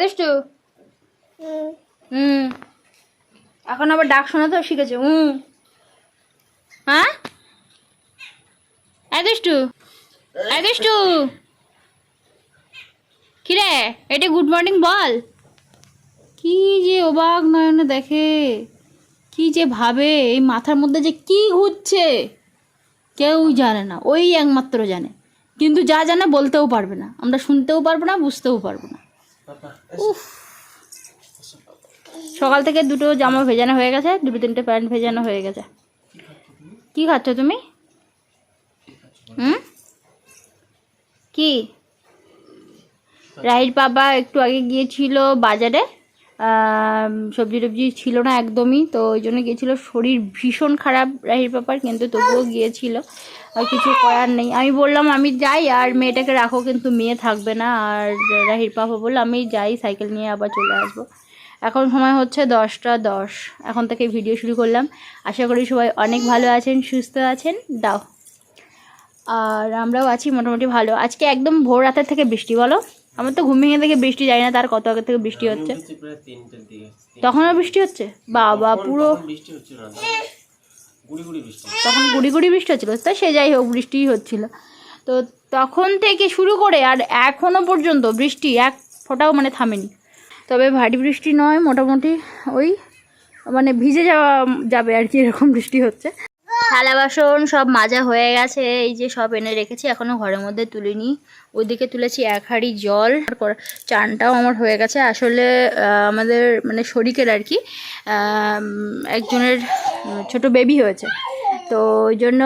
দুষ্টু। হুম। এখন আবার ডাক শোনাতেও শিখেছে, হুম। হ্যাঁ? এই দুষ্টু এই দুষ্টু। কিরে, এটা গুড মর্নিং বল। কি যে অবাক নয়নে দেখে, কি যে ভাবে, এই মাথার মধ্যে যে কি ঘুরছে। কেউ জানে না, ওই একমাত্র জানে। কিন্তু যা জানে বলতেও পারবে না, আমরা শুনতেও পারব না, বুঝতেও পারব না। উফ। সকাল থেকে দুটো জামা ভেজানো হয়ে গেছে, দুটো তিনটে প্যান্ট ভেজানো হয়ে গেছে। কি খাচ্ছ তুমি? হুম? কি? রাহির বাবা একটু আগে গিয়েছিল বাজারে। সবজি টবজি ছিল না একদমই, তো ওই জন্য গিয়েছিল। শরীর ভীষণ খারাপ, রাহির পাপার, কিন্তু তবুও গিয়েছিল। আর কিছু করার নেই। আমি বললাম, আমি যাই, আর মেয়েটাকে রাখো, কিন্তু মেয়ে থাকবে না। আর রাহির পাপা বলল, আমি যাই, সাইকেল নিয়ে আবার চলে আসব। এখন সময় হচ্ছে দশটা দশ। এখন থেকে ভিডিও শুরু করলাম। আশা করি সবাই অনেক ভালো আছেন, সুস্থ আছেন। দাও। আর আমরাও আছি, মোটামুটি ভালো। আজকে একদম ভোর রাতের থেকে বৃষ্টি, বলো? আমার তো ঘুম ভেঙে থেকে বৃষ্টি যায় না তার কত আগে থেকে বৃষ্টি হচ্ছে? তখনও বৃষ্টি হচ্ছে? বাবা পুরো তখন গুড়ি গুড়ি বৃষ্টি হচ্ছিল। তা সে যাই হোক বৃষ্টিই হচ্ছিল। তো তখন থেকে শুরু করে আর এখনও পর্যন্ত বৃষ্টি এক ফোঁটাও মানে থামেনি। তবে ভারী বৃষ্টি নয় মোটামুটি ওই মানে ভিজে যাওয়া যাবে আর কি এরকম বৃষ্টি হচ্ছে। থালা বাসন সব মাজা হয়ে গেছে, এই যে সব এনে রেখেছি, এখনও ঘরের মধ্যে তুলিনি। ওইদিকে তুলেছি এক হাঁড়ি জল চানটাও আমার হয়ে গেছে। আসলে আমাদের মানে শরিকের আর কি একজনের ছোট বেবি হয়েছে। তো ওই জন্য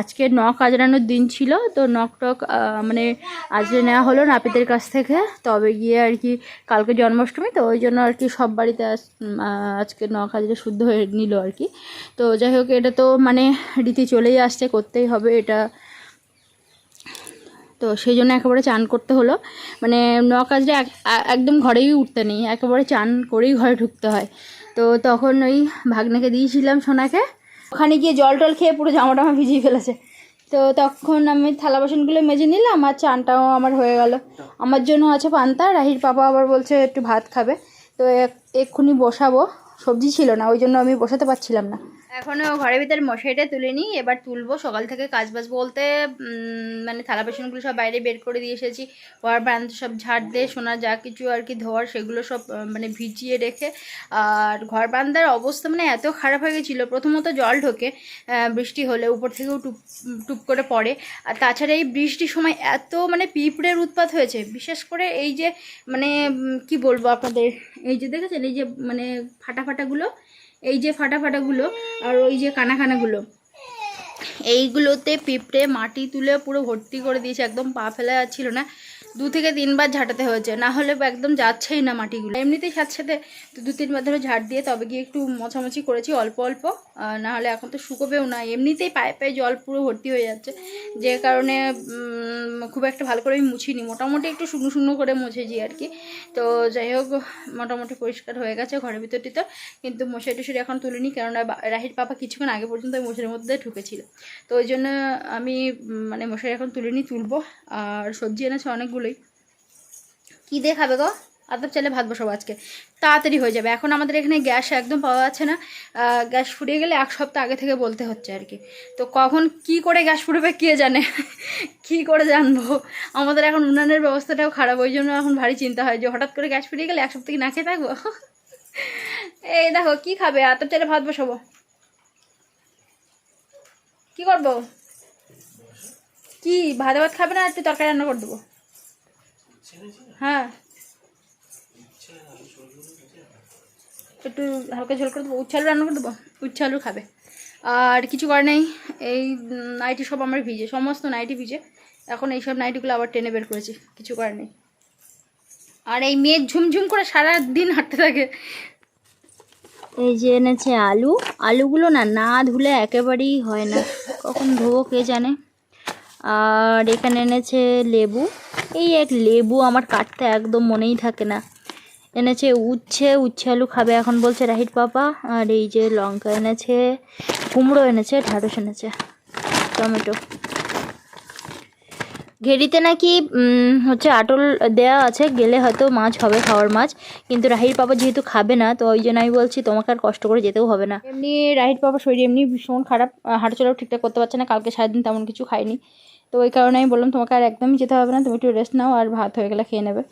আজকে নখ আজরানোর দিন ছিল, তো নখ টক মানে আজরে নেওয়া হলো নাপিতের কাছ থেকে। তবে গিয়ে আর কি কালকে জন্মাষ্টমী, তো ওই জন্য আর কি সব বাড়িতে আজ- আজকে নখ আজরে শুদ্ধ হয়ে নিল আর কি। তো যাই হোক, এটা তো মানে রীতি চলেই আসছে, করতেই হবে এটা। তো সেই জন্য একেবারে চান করতে হলো। মানে ন কাজটা একদম ঘরেই উঠতে নেই, একেবারে চান করেই ঘরে ঢুকতে হয়। তো তখন ওই ভাগ্নেকে দিয়েছিলাম সোনাকে ওখানে গিয়ে জল টল খেয়ে পুরো জামা টামা ভিজিয়ে ফেলেছে। তো তখন আমি থালা বাসনগুলো মেজে নিলাম আর চানটাও আমার হয়ে গেল। আমার জন্য আছে পান্তা, রাহির পাপা আবার বলছে একটু ভাত খাবে। তো এক- এক্ষুনি বসাবো। সবজি ছিল না, ওই জন্য আমি বসাতে পারছিলাম না। এখনও ঘরের ভিতরে মশাইটা তুলে নিই, এবার তুলবো সকাল থেকে কাজ বাজ বলতে মানে থালা বাসনগুলো সব বাইরে বের করে দিয়ে এসেছি ঘর বারান্দা সব ঝাড় দিয়ে সোনা যা কিছু আর কি ধোয়ার সেগুলো সব মানে ভিজিয়ে রেখে, আর ঘর বারান্দার অবস্থা মানে এত খারাপ হয়ে গেছিল, প্রথমত জল ঢোকে বৃষ্টি হলে, উপর থেকেও টুপ টুপ করে পড়ে, আর তাছাড়া এই বৃষ্টির সময় এত মানে পিঁপড়ের উৎপাত হয়েছে, বিশেষ করে এই যে মানে কি বলব আপনাদের, এই যে দেখেছেন, এই যে মানে ফাটা ফাটাগুলো এই যে ফাটা ফাটাগুলো আর ওই যে কানা কানাগুলো এইগুলোতে পিঁপড়ে মাটি তুলে পুরো ভর্তি করে দিয়েছে, একদম পা ফেলা যাচ্ছিল না। দু থেকে তিনবার ঝাঁটাতে হয়েছে। না হলে একদম যাচ্ছেই না মাটিগুলো। এমনিতেই সাথে সাথে দু তিনবার ধরে ঝাড় দিয়ে তবে গিয়ে একটু মোছামুছি করেছি অল্প অল্প। না হলে এখন তো শুকোবেও না। এমনিতেই পায়ে পায়ে জল পুরো ভর্তি হয়ে যাচ্ছে। যে কারণে খুব একটা ভালো করে আমি মুছিনি। মোটামুটি একটু শুকনো শুকনো করে মুছেছি আর কি। তো যাই হোক, মোটামুটি পরিষ্কার হয়ে গেছে ঘরের ভিতরটি তো। কিন্তু মশারি টুসারি এখন তুলিনি, কেননা রাহির পাপা কিছুক্ষণ আগে পর্যন্ত ওই মশারির মধ্যে ঢুকেছিল। তো ওই জন্য আমি মানে মশারি এখন তুলিনি, তুলবো। আর সবজি এনেছে অনেকগুলোই কী দিয়ে খাবে গো? আদব চাইলে ভাত বসাবো আজকে। তাড়াতাড়ি হয়ে যাবে। এখন আমাদের এখানে গ্যাস একদম পাওয়া যাচ্ছে না। গ্যাস ফুরিয়ে গেলে এক সপ্তাহ আগে থেকে বলতে হচ্ছে আর কি। তো কখন কি করে গ্যাস ফুরবে কে জানে? কি করে জানব? আমাদের এখন উনানের ব্যবস্থাটাও খারাপ। ওই জন্য এখন ভারী চিন্তা হয় যে হঠাৎ করে গ্যাস ফুরিয়ে গেলে এক সপ্তাহ কি না খেয়ে থাকব? এই দেখো, কি খাবে? আতপ চাইলে ভাত বসাবো। কি করব? কি ভাত ভাত খাবে না? একটু তরকারি রান্না করে দেবো। হ্যাঁ। একটু হালকা ঝোল করে দেবো। উচ্ছে আলু রান্না করে দেবো? উচ্ছে আলু খাবে। আর কিছু করে নেই। এই নাইটি সব আমার ভিজে, সমস্ত নাইটি ভিজে। এখন এইসব নাইটিগুলো আবার টেনে বের করেছি, কিছু করার নেই। আর এই মেয়ে ঝুমঝুম করে সারা দিন হাঁটতে থাকে। এই যে এনেছে আলু। আলুগুলো না না ধুলে একেবারেই হয় না। কখন ধোবো কে জানে। আর এখানে এনেছে লেবু। এই এক লেবু আমার কাটতে একদম মনেই থাকে না। এনেছে উচ্ছে উচ্ছে আলু খাবে এখন বলছে রাহির পাপা। আর এই যে লঙ্কা এনেছে, কুমড়ো এনেছে, ঢ্যাঁড়স এনেছে, টমেটো। ঘেরিতে নাকি হচ্ছে আটল দেয়া আছে, গেলে হয়তো মাছ হবে, খাওয়ার মাছ। কিন্তু রাহির পাপা যেহেতু খাবে না, তো ওই জন্য আমি বলছি তোমাকে আর কষ্ট করে যেতেও হবে না। এমনি রাহির পাপা শরীর এমনি ভীষণ খারাপ হাঁটাচলাও ঠিকঠাক করতে পারছে না, কালকে সারাদিন তেমন কিছু খায়নি। তো ওই কারণে আমি বললাম, তোমাকে আর একদমই যেতে হবে না, তুমি একটু রেস্ট নাও আর ভাত হয়ে গেলে খেয়ে নেবে।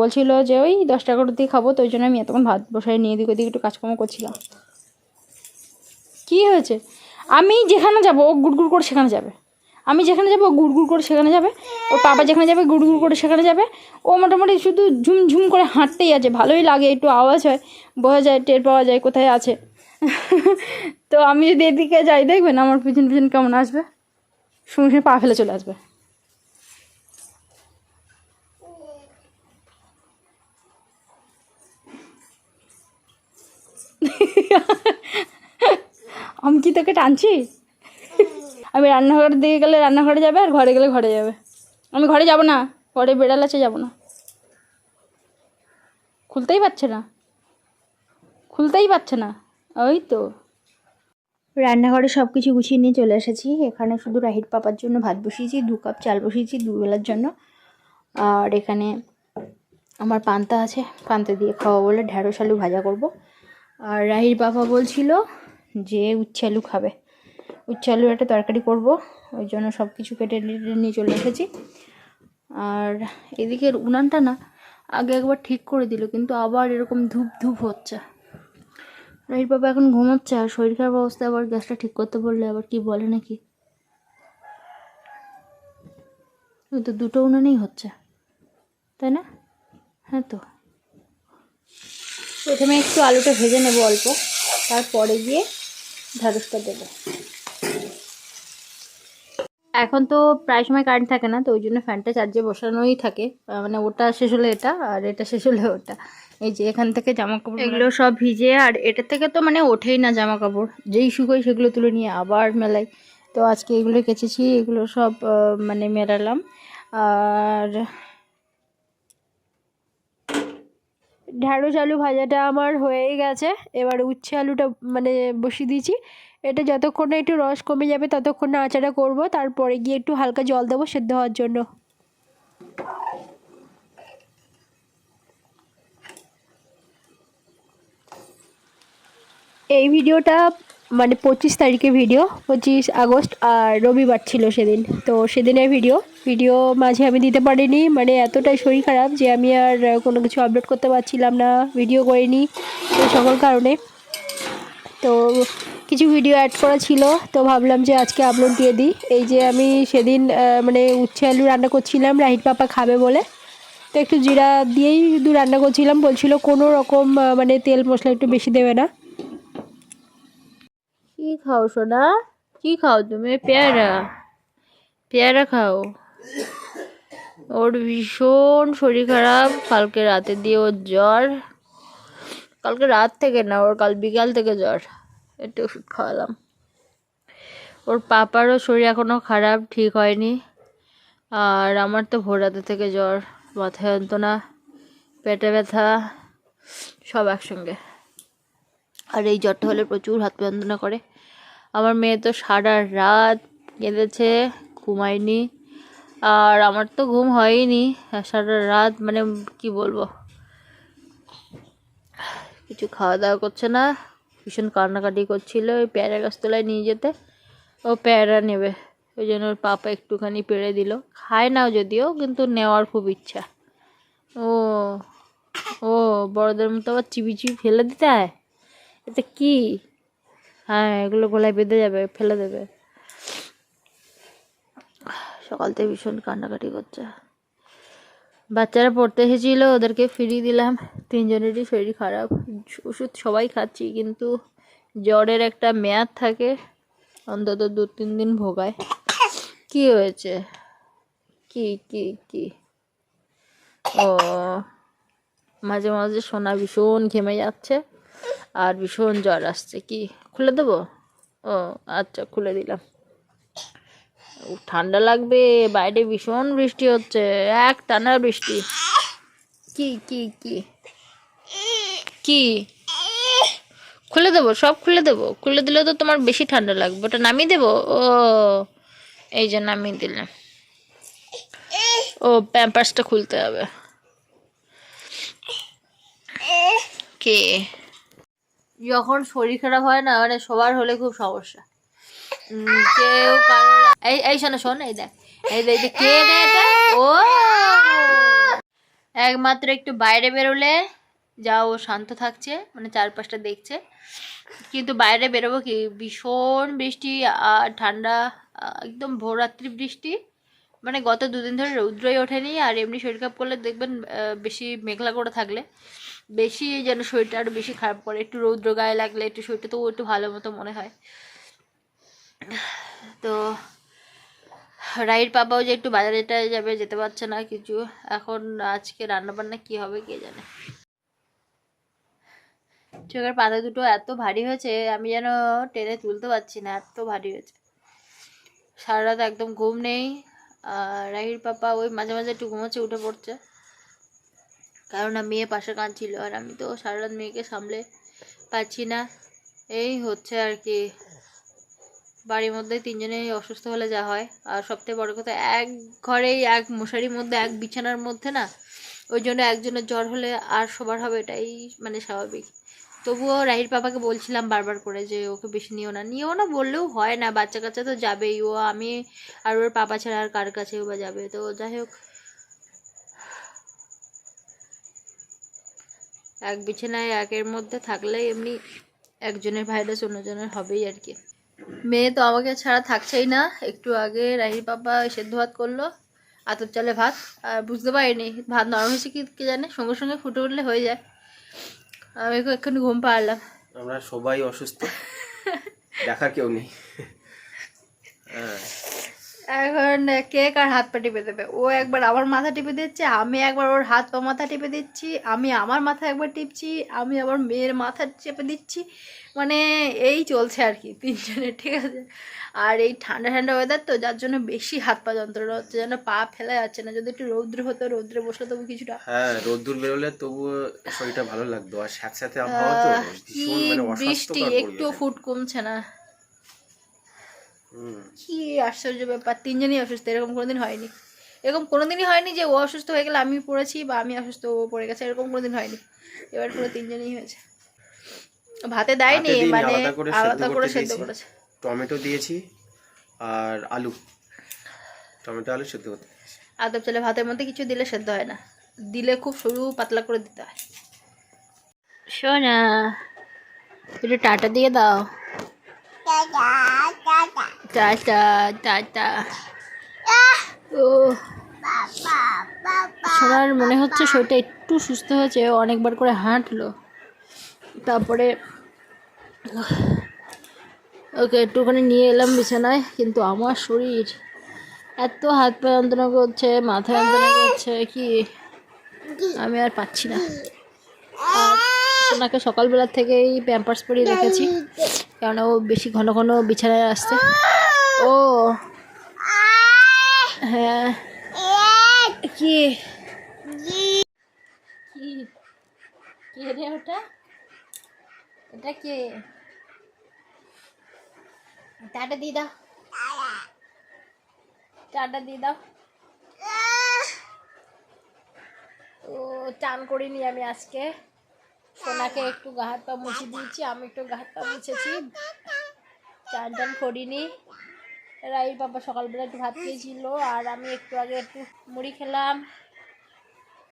বলছিল যে ওই দশ টাকা দিয়ে খাব, তো ওই জন্য আমি এতক্ষণ ভাত বসায় নিয়ে দিক ওদিকে একটু কাজকর্ম করছিলাম। কি হয়েছে? আমি যেখানে যাব, ও গুড়গুড় করে সেখানে যাবে। আমি যেখানে যাব, ও গুড়গুড় করে সেখানে যাবে। ওর বাবা যেখানে যাবে, গুড়গুড় করে সেখানে যাবে। ও মোটামুটি শুধু ঝুমঝুম করে হাঁটতেই আছে, ভালোই লাগে, একটু আওয়াজ হয়, বোঝা যায় টের পাওয়া যায় কোথায় আছে। তো আমি যদি এদিকে যাই, দেখবেন আমার পিছন পিছন কেমন আসবে। শুনে শুনে পা ফেলে চলে আসবে। আমি কি তোকে টানছি? আমি রান্নাঘরের দিকে গেলে রান্নাঘরে যাবে আর ঘরে গেলে ঘরে যাবে। আমি ঘরে যাব না ঘরে বেড়াল আছে যাব না। খুলতেই পারছে না। খুলতেই পারছে না। ওই তো। রান্নাঘরে সব কিছু গুছিয়ে নিয়ে চলে এসেছি। এখানে শুধু রাহির পাপার জন্য ভাত বসিয়েছি, দু কাপ চাল বসিয়েছি দুবেলার জন্য। আর এখানে আমার পান্তা আছে, পান্তা দিয়ে খাওয়া বলে ঢ্যাঁড়স আলু ভাজা করব। আর রাহির বাবা বলছিল যে উচ্ছে আলু খাবে। উচ্ছে আলুর একটা তরকারি করব, ওই জন্য সব কিছু কেটে নিয়ে চলে এসেছি। আর এদিকের উনানটা না আগে একবার ঠিক করে দিল, কিন্তু আবার এরকম ধূপ ধূপ হচ্ছে। রাহির বাবা এখন ঘুমোচ্ছে আর শরীর খারাপ অবস্থায় আবার গ্যাসটা ঠিক করতে বললে আবার কি বলে নাকি? তো দুটো উনানেই হচ্ছে। তাই না? হ্যাঁ তো। প্রথমে একটু আলুটা ভেজে নেব অল্প, তারপরে গিয়ে ঢ্যাঁড়সটা দেবো। এখন তো প্রায় সময় কারেন্ট থাকে না, তো ওই জন্য ফ্যানটা চার্জে বসানোই থাকে। মানে ওটা শেষ হলে এটা, আর এটা শেষ হলে ওটা। এই যে এখান থেকে জামা কাপড় এগুলো সব ভিজে, আর এটা থেকে তো মানে ওঠেই না জামা কাপড় যেই শুকোই সেগুলো তুলে নিয়ে আবার মেলাই। তো আজকে এগুলো কেচেছি, এগুলো সব মানে মেলালাম। আর ঢ্যাঁড়স আলু ভাজাটা আমার হয়েই গেছে। এবার উচ্ছে আলুটা মানে বসিয়ে দিয়েছি। এটা যতক্ষণ না একটু রস কমে যাবে ততক্ষণ না আচাটা করব, তারপরে গিয়ে একটু হালকা জল দেবো সেদ্ধ হওয়ার জন্য। এই ভিডিওটা মানে পঁচিশ তারিখের ভিডিও, পঁচিশ আগস্ট আর রবিবার ছিল সেদিন। তো সেদিনের ভিডিও ভিডিও মাঝে আমি দিতে পারিনি মানে এতটাই শরীর খারাপ যে আমি আর কোনো কিছু আপলোড করতে পারছিলাম না ভিডিও করিনি সকল কারণে। তো কিছু ভিডিও অ্যাড করা ছিল, তো ভাবলাম যে আজকে আপলোড দিয়ে দিই। এই যে আমি সেদিন মানে উচ্ছে আলু রান্না করছিলাম রাহিত পাপা খাবে বলে। তো একটু জিরা দিয়েই শুধু রান্না করছিলাম, বলছিল কোনো রকম মানে তেল মশলা একটু বেশি দেবে না। কি খাও সোনা? কি খাও তুমি? পেয়ারা। পেয়ারা খাও। ওর ভীষণ শরীর খারাপ। কালকে রাতে দিয়ে ওর জ্বর। কালকে রাত থেকে না, ওর কাল বিকাল থেকে জ্বর। একটু ওষুধ খাওয়ালাম। ওর পাপারও শরীর এখনও খারাপ, ঠিক হয়নি। আর আমার তো ভোর রাতে থেকে জ্বর, মাথায় যন্ত্রণা, পেটে ব্যথা, সব একসঙ্গে। আর এই জ্বরটা হলে প্রচুর হাত যন্ত্রণা করে। আমার মেয়ে তো সারা রাত কেঁদেছে, ঘুমায়নি। আর আমার তো ঘুম হয়নি, সারা রাত মানে কি বলব? কিছু খাওয়া দাওয়া করছে না। ভীষণ কান্নাকাটি করছিল ওই পেয়ারা গাছতলায় নিয়ে যেতে। ও পেয়ারা নেবে। ওই জন্য ওর পাপা একটুখানি পেড়ে দিল। খায় নাও যদিও, কিন্তু নেওয়ার খুব ইচ্ছা। ও ও, বড়দের মতো আবার চিবি চিবি ফেলে দিতে হয়? এতে কি? হ্যাঁ এগুলো গলায় বেঁধে যাবে, ফেলে দেবে। সকাল থেকে ভীষণ কান্নাকাটি করছে। বাচ্চারা পড়তে এসেছিল, ওদেরকে ফিরিয়ে দিলাম। তিনজনেরই শরীর খারাপ। ওষুধ সবাই খাচ্ছি, কিন্তু জ্বরের একটা মেয়াদ থাকে, অন্তত দু তিন দিন ভোগায়। কি হয়েছে? কি কি কি? ও, মাঝে মাঝে সোনা ভীষণ ঘেমে যাচ্ছে, আর ভীষণ জ্বর আসছে। কি, খুলে দেবো? ও আচ্ছা খুলে দিলাম। ঠান্ডা লাগবে, বাইরে ভীষণ বৃষ্টি হচ্ছে, এক টানা বৃষ্টি। কি কি কি? কি? খুলে দেবো, সব খুলে দেবো। খুলে দিলে তো তোমার বেশি ঠান্ডা লাগবে, ওটা নামিয়ে দেবো? ও, এই জন্য নামিয়ে দিলাম। ও প্যাম্পাসটা খুলতে হবে। কে? যখন শরীর খারাপ হয় না মানে সবার হলে খুব সমস্যা। কেউ এই এই শোনো, শোন, এই দেখ। এই দেখ কে এটা? ও! একমাত্র একটু বাইরে বেরোলে যাও শান্ত থাকছে মানে চারপাশটা দেখছে। কিন্তু বাইরে বেরোবো কি? ভীষণ বৃষ্টি আর ঠান্ডা একদম ভোররাত্রি বৃষ্টি। মানে গত দুদিন ধরে রৌদ্রই ওঠেনি, আর এমনি শরীর খারাপ করলে দেখবেন বেশি মেঘলা করে থাকলে। বেশি যেন শরীরটা আরও বেশি খারাপ করে, একটু রৌদ্র গায়ে লাগলে, একটু শরীরটা তো একটু ভালো মতো মনে হয়। তো রাইর পাপাও যে একটু বাজারেটা যাবে, যেতে পারছে না কিছু। এখন আজকে রান্না বান্না কি হবে কে জানে? চোখের পাতা দুটো এত ভারী হয়েছে, আমি যেন টেনে তুলতে পারছি না, এত ভারী হয়েছে। সারা রাত একদম ঘুম নেই, আর রাহির পাপা ওই মাঝে মাঝে একটু ঘুমোচ্ছে, উঠে পড়ছে। কারণ মেয়ে পাশে কাঁদছিল, আর আমি তো সারা রাত মেয়েকে সামলে পাচ্ছি না। এই হচ্ছে আর কি বাড়ির মধ্যে তিনজনেই অসুস্থ হলে যা হয়। আর সবথেকে বড় কথা, এক ঘরেই, এক মশারির মধ্যে, এক বিছানার মধ্যে না, ওই জন্য একজনের জ্বর হলে আর সবার হবে এটাই মানে স্বাভাবিক। তবুও রাহির পাপাকে বলছিলাম বারবার করে যে, ওকে বেশি নিও না। নিও না বললেও হয় না বাচ্চা কাচ্চা তো যাবেই। ও, আমি আর ওর পাপা ছাড়া আর কার কাছেও বা যাবে? তো যাই হোক। এক বিছানায়, একের মধ্যে থাকলে এমনি একজনের ভাইরাস অন্যজনের হবেই আর কি। মেয়ে তো আমাকে ছাড়া থাকছেই না। একটু আগে রাহির বাবা সেদ্ধ ভাত করল আতর চালে ভাত। আর বুঝতে পারিনি ভাত নরম হয়েছে কি কে জানে? সঙ্গে সঙ্গে ফুটে উঠলে হয়ে যায়। আমি এক্ষুনি ঘুম পারলাম আমরা সবাই অসুস্থ দেখা কেউ নেই হ্যাঁ এখন আর হাত পা টিপে দেবে। ও একবার আমার মাথা টিপে দিচ্ছে আমি একবার ওর হাত পা মাথা টিপে দিচ্ছি আমি আমার মাথা একবার টিপছি আমি আবার মেয়ের মাথা চেপে দিচ্ছি। মানে এই চলছে আর কি তিনজনের ঠিক আছে? আর এই ঠান্ডা ঠান্ডা ওয়েদার তো যার জন্য বেশি হাত পা যন্ত্রণা হচ্ছে যেন পা ফেলা যাচ্ছে না। যদি একটু রৌদ্র হতো রৌদ্রে বসলে তবু কিছুটা হ্যাঁ রোদ্দুর বেরোলে তবুও শরীরটা ভালো লাগতো। আর আহ, কি মানে বৃষ্টি একটু ফুট কমছে না। কি আশ্চর্য ব্যাপার তিনজনই অসুস্থ এরকম কোনোদিন হয়নি। এরকম কোনোদিনই হয়নি যে ও অসুস্থ হয়ে গেলে আমি পড়েছি বা আমি অসুস্থ ও পড়ে গেছে এরকম কোনোদিন হয়নি। এবার পুরো তিনজনই হয়েছে। ভাতে দেয়নি মানে আলাদা করে সেদ্ধ। করেছে। টমেটো দিয়েছি আর আলু। টমেটো আলু সেদ্ধ করতে আদব চালে ভাতের মধ্যে কিছু দিলে সেদ্ধ হয় না। দিলে খুব সরু পাতলা করে দিতে হয়। শোনা একটু টাটা দিয়ে দাও। টাটা টাটা ও সোনার মনে হচ্ছে শরীরটা একটু সুস্থ হয়েছে অনেকবার করে হাঁটলো। তারপরে, ওকে একটুখানি নিয়ে এলাম বিছানায়, কিন্তু আমার শরীর এত হাত পা যন্ত্রণা করছে, মাথা যন্ত্রণা করছে, কি? আমি আর পাচ্ছি না। আর সকালবেলা থেকেই প্যাম্পার্স পরিয়ে রেখেছি কারণ ও বেশি ঘন ঘন বিছানায় আসছে। ও। হ্যাঁ। ওটা? কে? টাটা দিয়ে দাও। টাটা দিয়ে দাও। ও, চান করিনি আমি আজকে। সোনাকে একটু গা হাত পা মুছে দিয়েছি, আমি একটু গা হাত পা মুছেছি। চান টান করিনি। রাইর বাবা সকালবেলা একটু ভাত খেয়েছিল আর আমি একটু আগে একটু মুড়ি খেলাম।